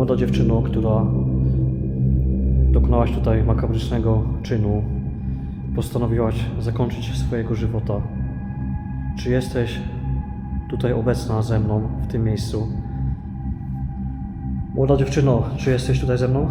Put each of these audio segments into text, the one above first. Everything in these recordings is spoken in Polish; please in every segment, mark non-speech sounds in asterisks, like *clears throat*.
Młoda dziewczyno, która dokonałaś tutaj makabrycznego czynu, postanowiłaś zakończyć swojego żywota. Czy jesteś tutaj obecna ze mną w tym miejscu? Młoda dziewczyno, czy jesteś tutaj ze mną?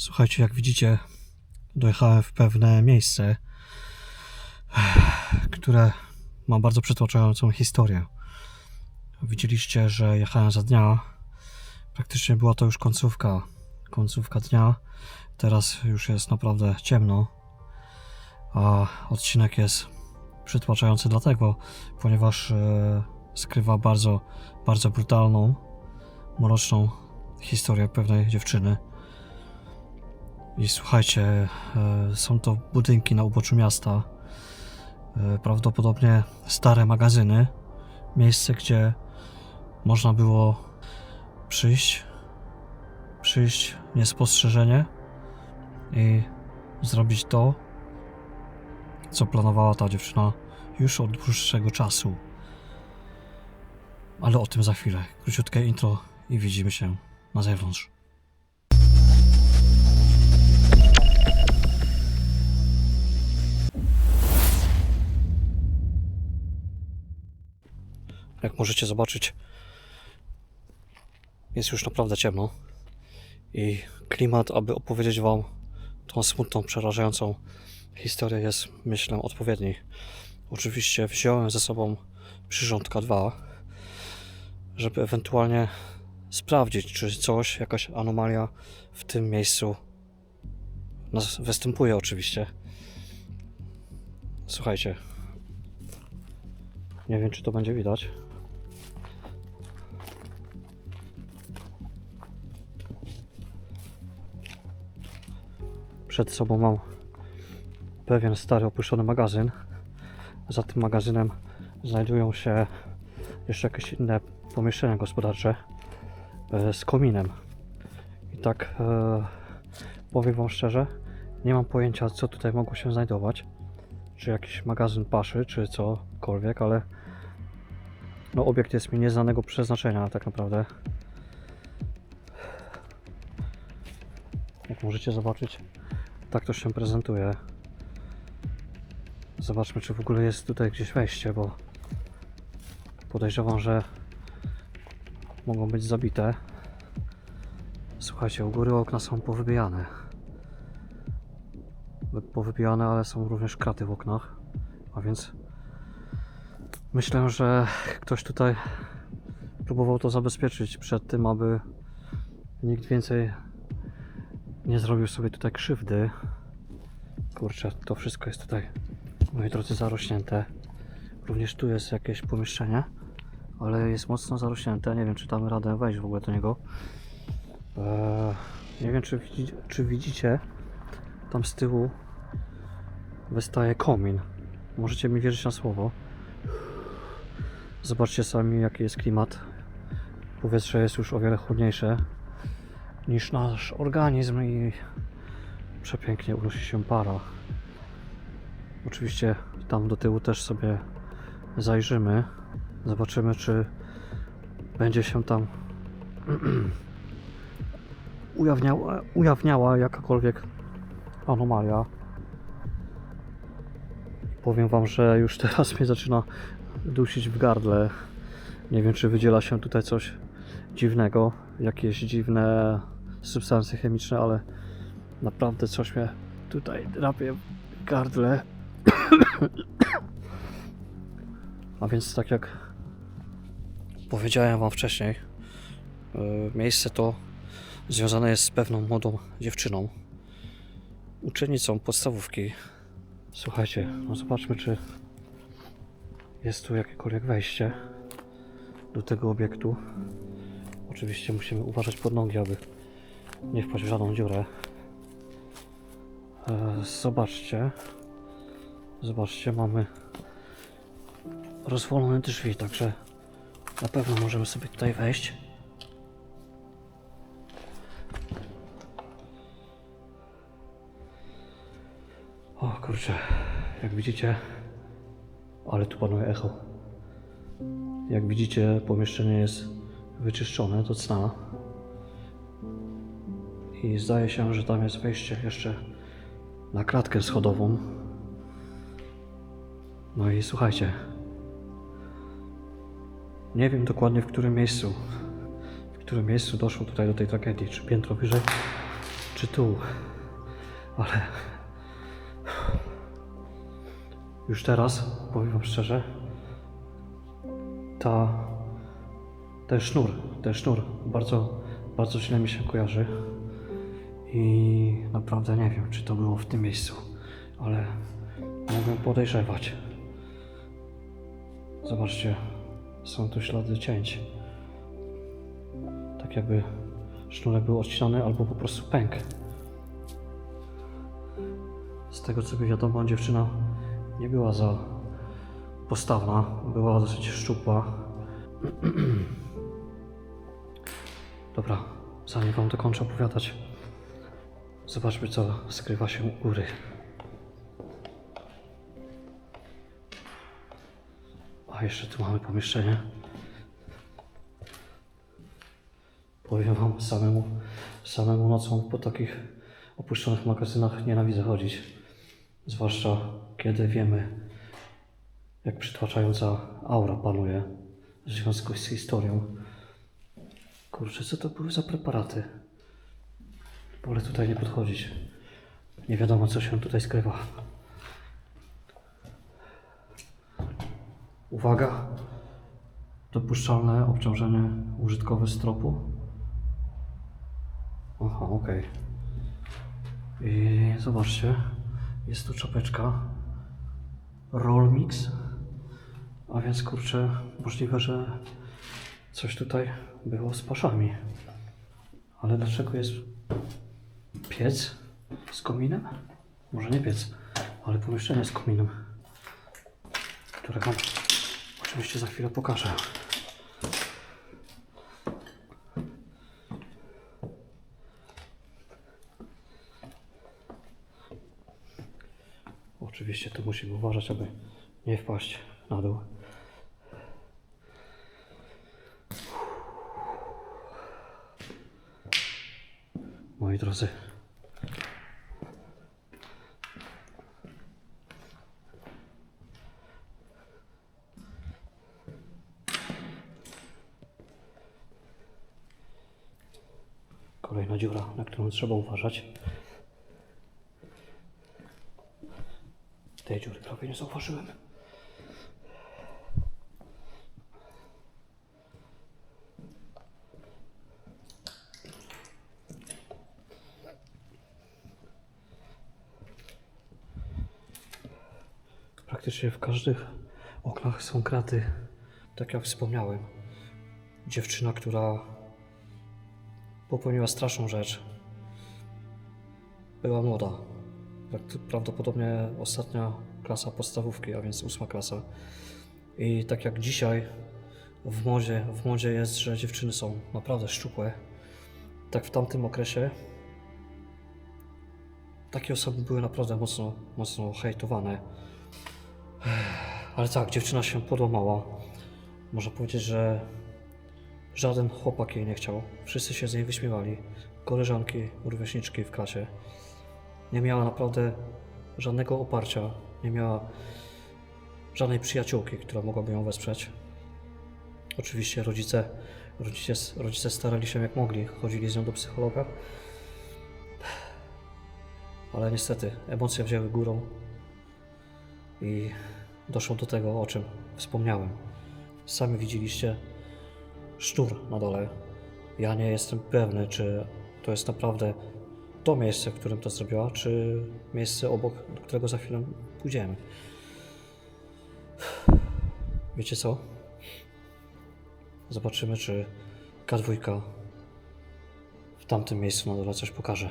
Słuchajcie, jak widzicie, dojechałem w pewne miejsce, *sighs* które ma bardzo przytłaczającą historię. Widzieliście, że jechałem za dnia. Praktycznie była to już końcówka, końcówka dnia. Teraz już jest naprawdę ciemno, a odcinek jest przytłaczający dlatego, ponieważ e, skrywa bardzo, bardzo brutalną, mroczną historię pewnej dziewczyny. I słuchajcie, e, są to budynki na uboczu miasta. E, Prawdopodobnie stare magazyny. Miejsce, gdzie można było przyjść, przyjść niespostrzeżenie i zrobić to, co planowała ta dziewczyna już od dłuższego czasu. Ale o tym za chwilę. Króciutkie intro i widzimy się na zewnątrz. Jak możecie zobaczyć, jest już naprawdę ciemno i klimat, aby opowiedzieć Wam tą smutną, przerażającą historię jest, myślę, odpowiedni. Oczywiście wziąłem ze sobą przyrządka 2, żeby ewentualnie sprawdzić, czy coś, jakaś anomalia w tym miejscu występuje oczywiście. Słuchajcie, nie wiem, czy to będzie widać. Przed sobą mam pewien stary opuszczony magazyn. Za tym magazynem znajdują się jeszcze jakieś inne pomieszczenia gospodarcze e, z kominem. I tak e, powiem Wam szczerze, nie mam pojęcia, co tutaj mogło się znajdować. Czy jakiś magazyn paszy, czy cokolwiek, ale no, obiekt jest mi nieznanego przeznaczenia tak naprawdę. Jak możecie zobaczyć, tak to się prezentuje. Zobaczmy, czy w ogóle jest tutaj gdzieś wejście, bo podejrzewam, że mogą być zabite. Słuchajcie, u góry okna są powybijane. Wy- Powybijane, ale są również kraty w oknach. A więc myślę, że ktoś tutaj próbował to zabezpieczyć przed tym, aby nikt więcej nie zrobił sobie tutaj krzywdy. Kurczę, to wszystko jest tutaj, moi drodzy, zarośnięte. Również tu jest jakieś pomieszczenie, ale jest mocno zarośnięte. Nie wiem, czy damy radę wejść w ogóle do niego. Eee, nie wiem, czy, czy widzicie, tam z tyłu wystaje komin. Możecie mi wierzyć na słowo. Zobaczcie sami, jaki jest klimat. Powietrze jest już o wiele chłodniejsze niż nasz organizm i przepięknie unosi się para. Oczywiście tam do tyłu też sobie zajrzymy. Zobaczymy, czy będzie się tam *clears throat* ujawniała, ujawniała jakakolwiek anomalia. Powiem Wam, że już teraz mnie zaczyna dusić w gardle. Nie wiem, czy wydziela się tutaj coś dziwnego, jakieś dziwne substancje chemiczne, ale naprawdę coś mnie tutaj drapie w gardle. A więc tak jak powiedziałem Wam wcześniej, yy, miejsce to związane jest z pewną młodą dziewczyną, uczennicą podstawówki, Słuchajcie, no zobaczmy, czy jest tu jakiekolwiek wejście do tego obiektu. Oczywiście musimy uważać pod nogi, aby nie wpaść w żadną dziurę. E, zobaczcie. Zobaczcie, mamy rozwalone drzwi, także na pewno możemy sobie tutaj wejść. O kurczę, jak widzicie, ale tu panuje echo. Jak widzicie, pomieszczenie jest wyczyszczone do cna. I zdaje się, że tam jest wejście jeszcze na klatkę schodową. No i słuchajcie. Nie wiem dokładnie w którym miejscu, w którym miejscu doszło tutaj do tej tragedii. Czy piętro wyżej, czy tu. Ale już teraz, powiem wam szczerze, ta, ten sznur, ten sznur bardzo, bardzo źle mi się kojarzy. I naprawdę nie wiem, czy to było w tym miejscu, ale mogę podejrzewać. Zobaczcie, są tu ślady cięć. Tak jakby sznurek był odcinany albo po prostu pękł. Z tego co mi wiadomo, dziewczyna nie była za postawna, była dosyć szczupła. *clears throat* Dobra, zanim wam dokończę opowiadać, zobaczmy co skrywa się u góry. A jeszcze tu mamy pomieszczenie. Powiem wam, samemu, samemu nocą po takich opuszczonych magazynach nienawidzę chodzić. Zwłaszcza kiedy wiemy, jak przytłaczająca aura panuje w związku z historią. Kurczę, co to były za preparaty? Wolę tutaj nie podchodzić. Nie wiadomo, co się tutaj skrywa. Uwaga! Dopuszczalne obciążenie użytkowe stropu. Aha, okej. I zobaczcie, jest tu czapeczka Roll Mix. A więc kurczę, możliwe, że coś tutaj było z paszami. Ale dlaczego jest piec z kominem? Może nie piec, ale pomieszczenie z kominem, które wam oczywiście za chwilę pokażę. Oczywiście tu musimy uważać, aby nie wpaść na dół. Moi drodzy. Kolejna dziura, na którą trzeba uważać. Tej dziury prawie nie zauważyłem. Praktycznie w każdych oknach są kraty. Tak jak wspomniałem. Dziewczyna, która popełniła straszną rzecz. Była młoda. Prawdopodobnie ostatnia klasa podstawówki, a więc ósma klasa. I tak jak dzisiaj w modzie, w modzie jest, że dziewczyny są naprawdę szczupłe, tak w tamtym okresie takie osoby były naprawdę mocno, mocno hejtowane. Ale tak, dziewczyna się podłamała. Można powiedzieć, że żaden chłopak jej nie chciał. Wszyscy się z niej wyśmiewali. Koleżanki, rówieśniczki w klasie. Nie miała naprawdę żadnego oparcia. Nie miała żadnej przyjaciółki, która mogłaby ją wesprzeć. Oczywiście rodzice, rodzice, rodzice starali się jak mogli. Chodzili z nią do psychologa. Ale niestety emocje wzięły górą i doszło do tego, o czym wspomniałem. Sami widzieliście szczur na dole. Ja nie jestem pewny, czy to jest naprawdę to miejsce, w którym to zrobiła, czy miejsce obok, do którego za chwilę pójdziemy. Wiecie co? Zobaczymy, czy K2 w tamtym miejscu na dole coś pokaże.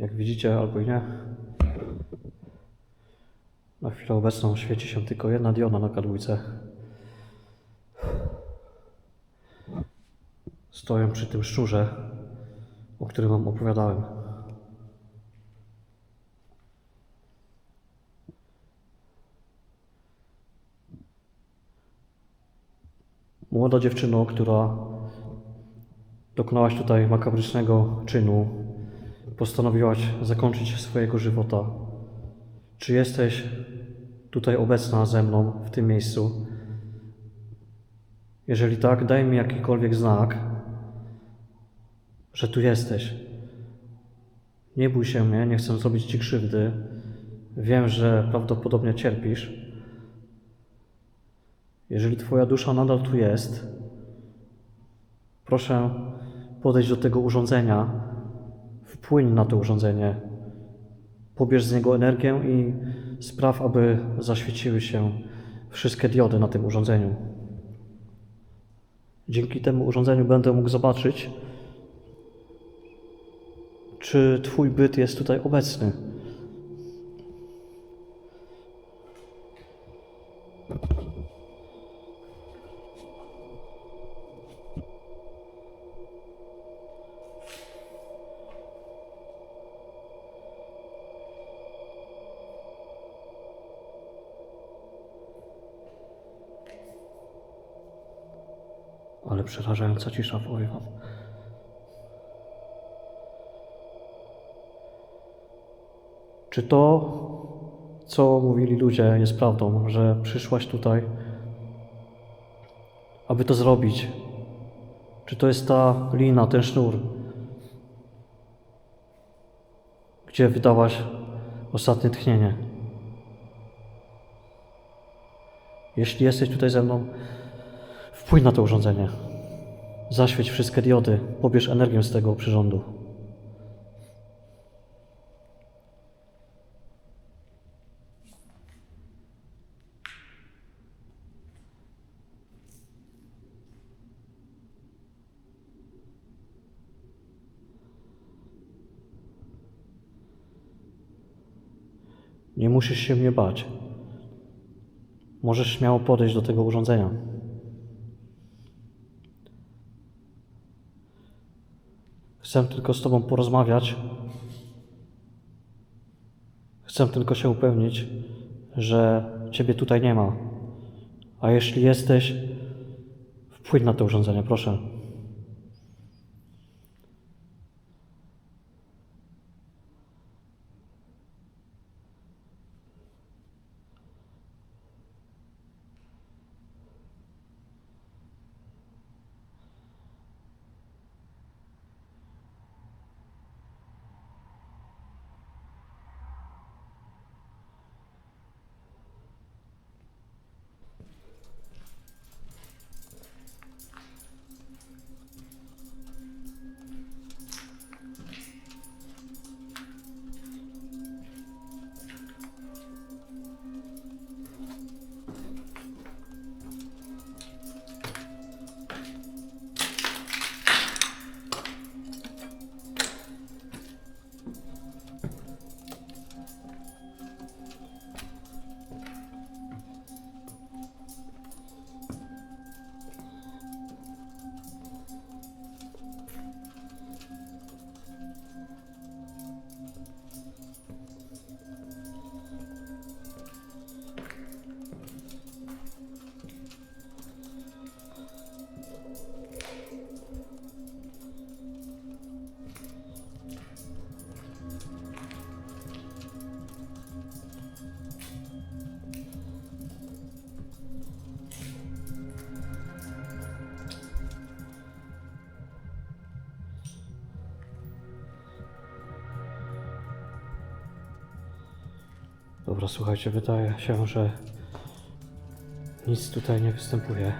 Jak widzicie, albo nie, na chwilę obecną świeci się tylko jedna dioda na kadłubce. Stoję przy tym szczurze, o którym wam opowiadałem. Młoda dziewczyno, która dokonałaś tutaj makabrycznego czynu, postanowiłaś zakończyć swojego żywota. Czy jesteś tutaj obecna ze mną w tym miejscu? Jeżeli tak, daj mi jakikolwiek znak, że tu jesteś. Nie bój się mnie, nie chcę zrobić ci krzywdy. Wiem, że prawdopodobnie cierpisz. Jeżeli Twoja dusza nadal tu jest, proszę podejść do tego urządzenia, wpłyń na to urządzenie, pobierz z niego energię i spraw, aby zaświeciły się wszystkie diody na tym urządzeniu. Dzięki temu urządzeniu będę mógł zobaczyć, czy Twój byt jest tutaj obecny. Ale przerażająca cisza, powiem. Czy to, co mówili ludzie, jest prawdą, że przyszłaś tutaj, aby to zrobić? Czy to jest ta lina, ten sznur, gdzie wydałaś ostatnie tchnienie? Jeśli jesteś tutaj ze mną, wpłyń na to urządzenie. Zaświeć wszystkie diody, pobierz energię z tego przyrządu. Nie musisz się mnie bać. Możesz śmiało podejść do tego urządzenia. Chcę tylko z Tobą porozmawiać. Chcę tylko się upewnić, że Ciebie tutaj nie ma. A jeśli jesteś, wpłyń na to urządzenie, proszę. Dobra, słuchajcie, wydaje się, że nic tutaj nie występuje.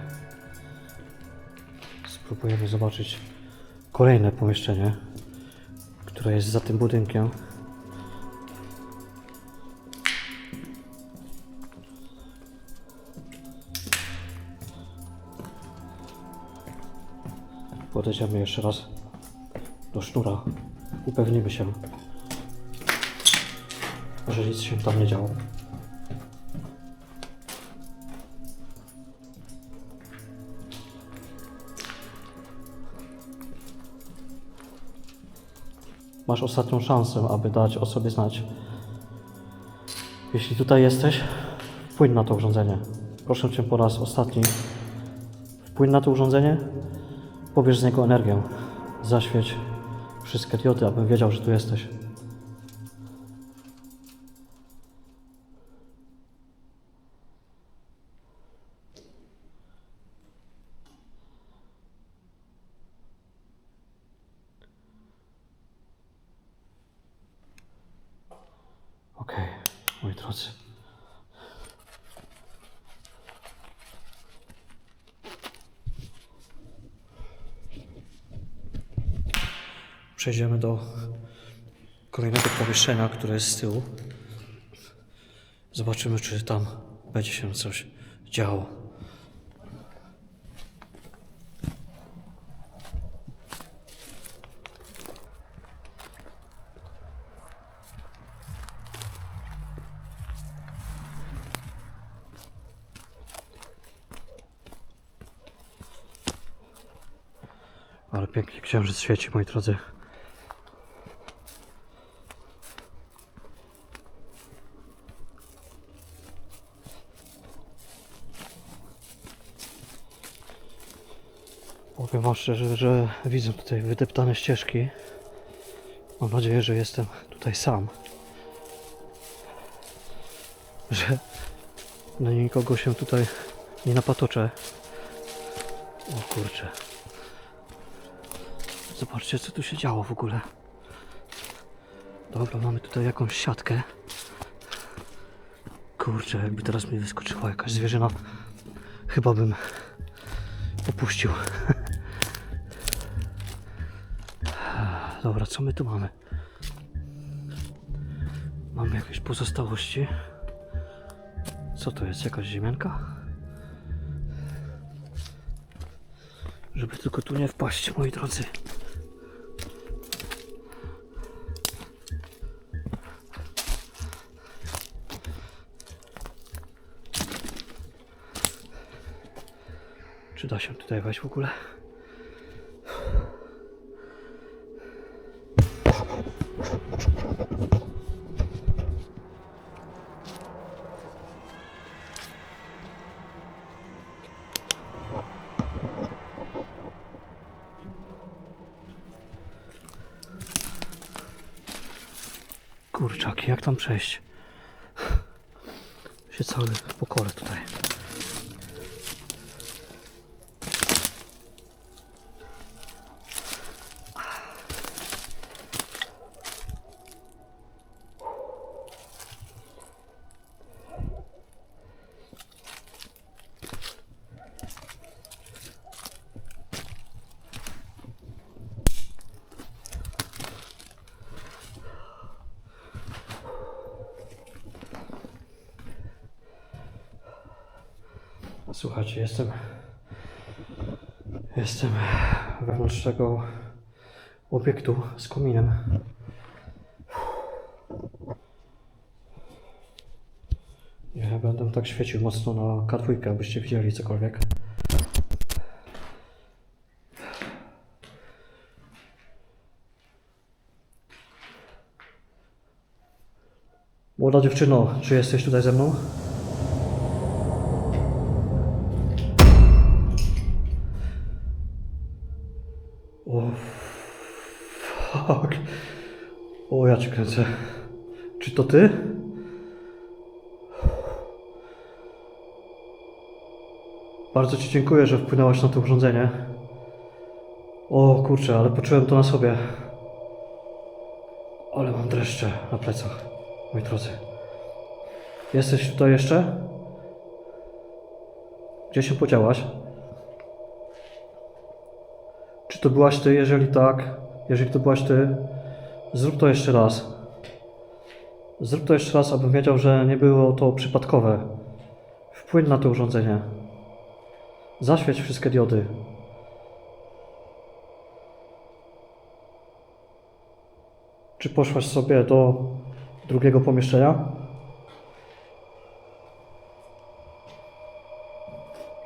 Spróbujemy zobaczyć kolejne pomieszczenie, które jest za tym budynkiem. Podejdziemy jeszcze raz do sznura. Upewnimy się, że nic się tam nie działo. Masz ostatnią szansę, aby dać o sobie znać. Jeśli tutaj jesteś, wpłyń na to urządzenie. Proszę Cię po raz ostatni. Wpłyń na to urządzenie, pobierz z niego energię. Zaświeć wszystkie diody, abym wiedział, że tu jesteś. Okej, Przejdziemy do kolejnego pomieszczenia, które jest z tyłu. Zobaczymy, czy tam będzie się coś działo. Ale pięknie księżyc świeci, moi drodzy. Powiem wam szczerze, że widzę tutaj wydeptane ścieżki. Mam nadzieję, że jestem tutaj sam. Że na nikogo się tutaj nie napatoczę. O kurczę. Zobaczcie, co tu się działo w ogóle. Dobra, mamy tutaj jakąś siatkę. Kurczę, jakby teraz mi wyskoczyła jakaś zwierzyna, chyba bym opuścił. *laughs* Dobra, co my tu mamy? Mamy jakieś pozostałości. Co to jest? Jakaś ziemianka? Żeby tylko tu nie wpaść, moi drodzy. Da się tutaj wejść w ogóle? Kurczaki, jak tam przejść? Się cały pokorę tutaj. Słuchajcie, jestem. Jestem wewnątrz tego obiektu z kominem. Nie będę tak świecił mocno na K2, abyście widzieli cokolwiek. Młoda dziewczyno, czy jesteś tutaj ze mną? Fuck. O, ja cię kręcę. Czy to ty? Bardzo ci dziękuję, że wpłynęłaś na to urządzenie. O kurczę, ale poczułem to na sobie. Ale mam dreszcze na plecach, moi drodzy. Jesteś tutaj jeszcze? Gdzie się podziałaś? Czy to byłaś ty? Jeżeli tak, jeżeli to byłaś ty, zrób to jeszcze raz. Zrób to jeszcze raz, abym wiedział, że nie było to przypadkowe. Wpłyń na to urządzenie. Zaświeć wszystkie diody. Czy poszłaś sobie do drugiego pomieszczenia?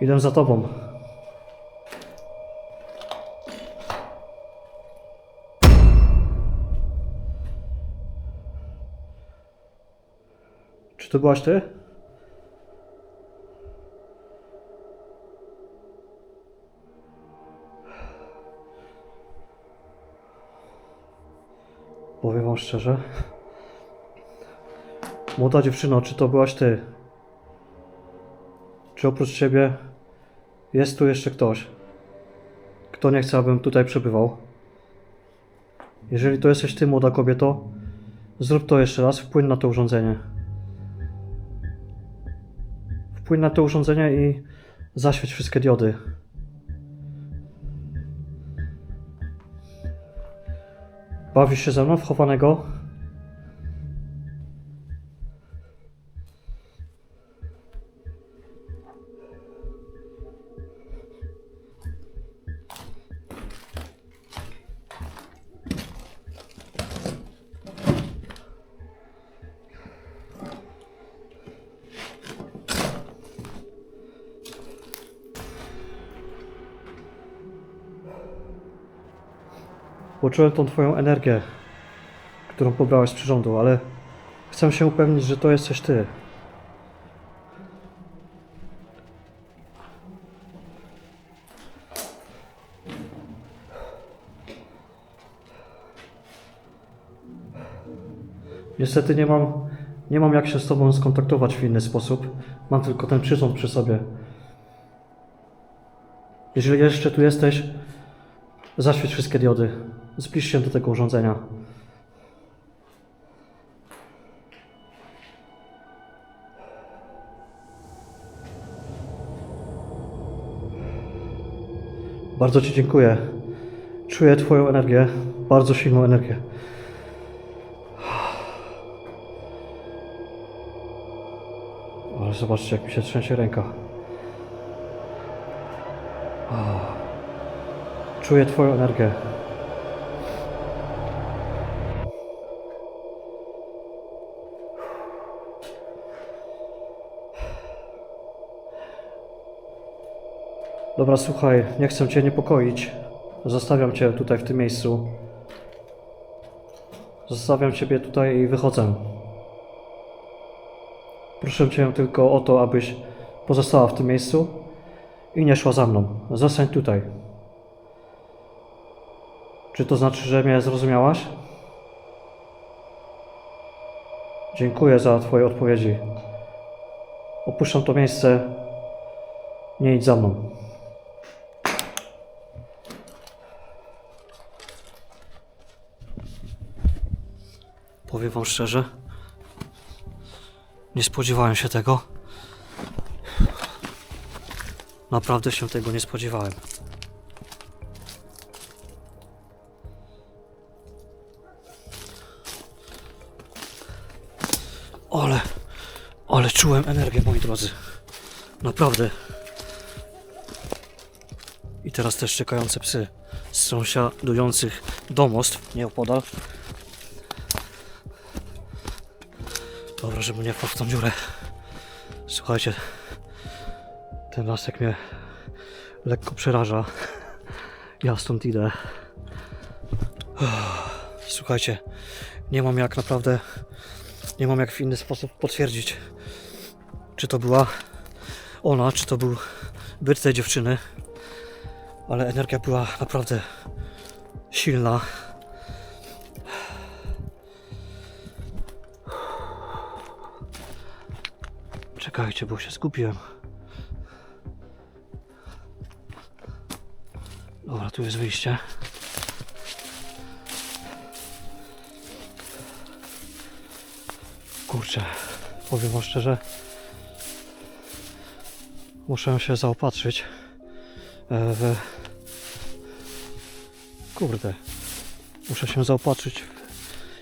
Idę za tobą. To byłaś ty? Powiem wam szczerze. Młoda dziewczyno, czy to byłaś ty? Czy oprócz ciebie jest tu jeszcze ktoś? Kto nie chce, abym tutaj przebywał? Jeżeli to jesteś ty, młoda kobieto, zrób to jeszcze raz, wpłyń na to urządzenie. Wpłyń na to urządzenie i zaświeć wszystkie diody. Bawisz się ze mną w chowanego? Poczułem tą twoją energię, którą pobrałeś z przyrządu, ale chcę się upewnić, że to jesteś ty. Niestety nie mam, nie mam jak się z tobą skontaktować w inny sposób. Mam tylko ten przyrząd przy sobie. Jeżeli jeszcze tu jesteś, Zaświeć wszystkie diody. Zbliż się do tego urządzenia. Bardzo Ci dziękuję. Czuję Twoją energię, bardzo silną energię. Ale zobaczcie, jak mi się trzęsie ręka. Czuję Twoją energię. Dobra, słuchaj, nie chcę Cię niepokoić. Zostawiam Cię tutaj w tym miejscu. Zostawiam Ciebie tutaj i wychodzę. Proszę Cię tylko o to, abyś pozostała w tym miejscu i nie szła za mną. Zostań tutaj. Czy to znaczy, że mnie zrozumiałaś? Dziękuję za Twoje odpowiedzi. Opuszczam to miejsce. Nie idź za mną. Powiem Wam szczerze, nie spodziewałem się tego. Naprawdę się tego nie spodziewałem. Ale, ale czułem energię, moi drodzy. Naprawdę. I teraz też czekające psy z sąsiadujących domostw nieopodal. Dobra, żeby nie wpadł w tą dziurę. Słuchajcie, ten lasek mnie lekko przeraża. Ja stąd idę. Słuchajcie, nie mam jak naprawdę nie mam jak w inny sposób potwierdzić, czy to była ona, czy to był byt tej dziewczyny, ale energia była naprawdę silna. Czekajcie, bo się skupiłem. Dobra, tu jest wyjście. Kurczę. powiem wam szczerze, muszę się zaopatrzyć e, w... Kurde. Muszę się zaopatrzyć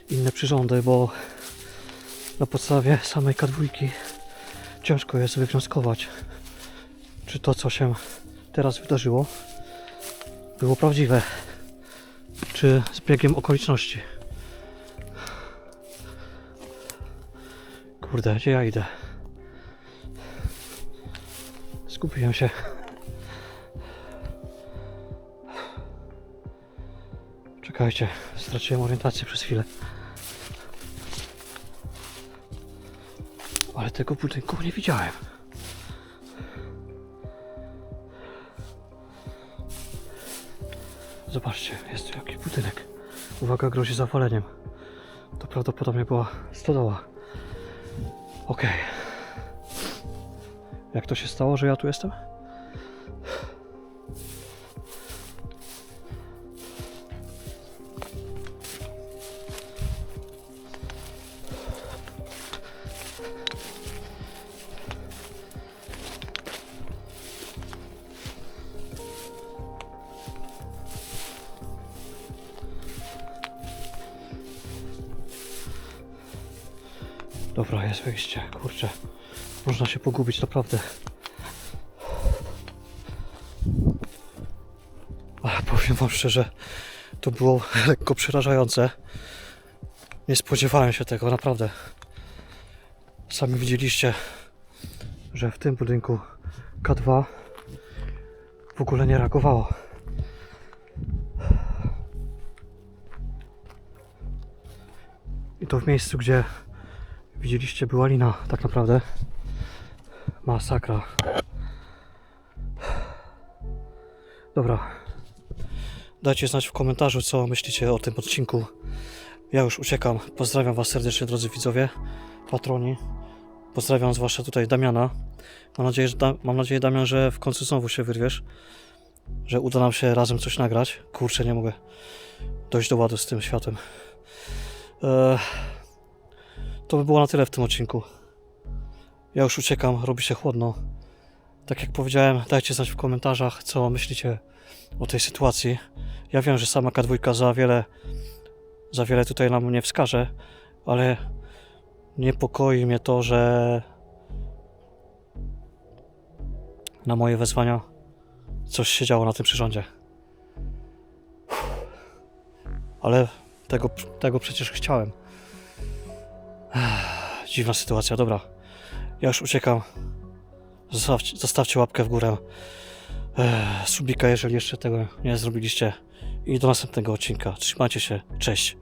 w inne przyrządy, bo na podstawie samej kadwójki ciężko jest wywnioskować, czy to, co się teraz wydarzyło, było prawdziwe, czy zbiegiem okoliczności. Kurde, gdzie ja idę? Skupiłem się. Czekajcie, straciłem orientację przez chwilę. Ale tego budynku nie widziałem. Zobaczcie, jest tu jakiś budynek. Uwaga, grozi zawaleniem. To prawdopodobnie była stodoła. Okej. Jak to się stało, że ja tu jestem? Wyjście. Kurczę. Można się pogubić, naprawdę. Ale powiem wam szczerze, to było *laughs* lekko przerażające. Nie spodziewałem się tego, naprawdę. Sami widzieliście, że w tym budynku K2 w ogóle nie reagowało. I to w miejscu, gdzie widzieliście była lina, tak naprawdę. Masakra. Dobra. Dajcie znać w komentarzu, co myślicie o tym odcinku. Ja już uciekam. Pozdrawiam Was serdecznie, drodzy widzowie, patroni. Pozdrawiam zwłaszcza tutaj Damiana. Mam nadzieję, że da- mam nadzieję, Damian, że w końcu znowu się wyrwiesz. Że uda nam się razem coś nagrać. Kurczę, nie mogę dojść do ładu z tym światem. Eee, to by było na tyle w tym odcinku. Ja już uciekam, robi się chłodno. Tak jak powiedziałem, dajcie znać w komentarzach, co myślicie o tej sytuacji. Ja wiem, że sama K2 za wiele, za wiele tutaj nam nie wskaże, ale niepokoi mnie to, że na moje wezwania coś się działo na tym przyrządzie. Ale tego, tego przecież chciałem. Dziwna sytuacja, dobra. Ja już uciekam. Zostawcie, zostawcie łapkę w górę. Subika, jeżeli jeszcze tego nie zrobiliście. I do następnego odcinka. Trzymajcie się. Cześć.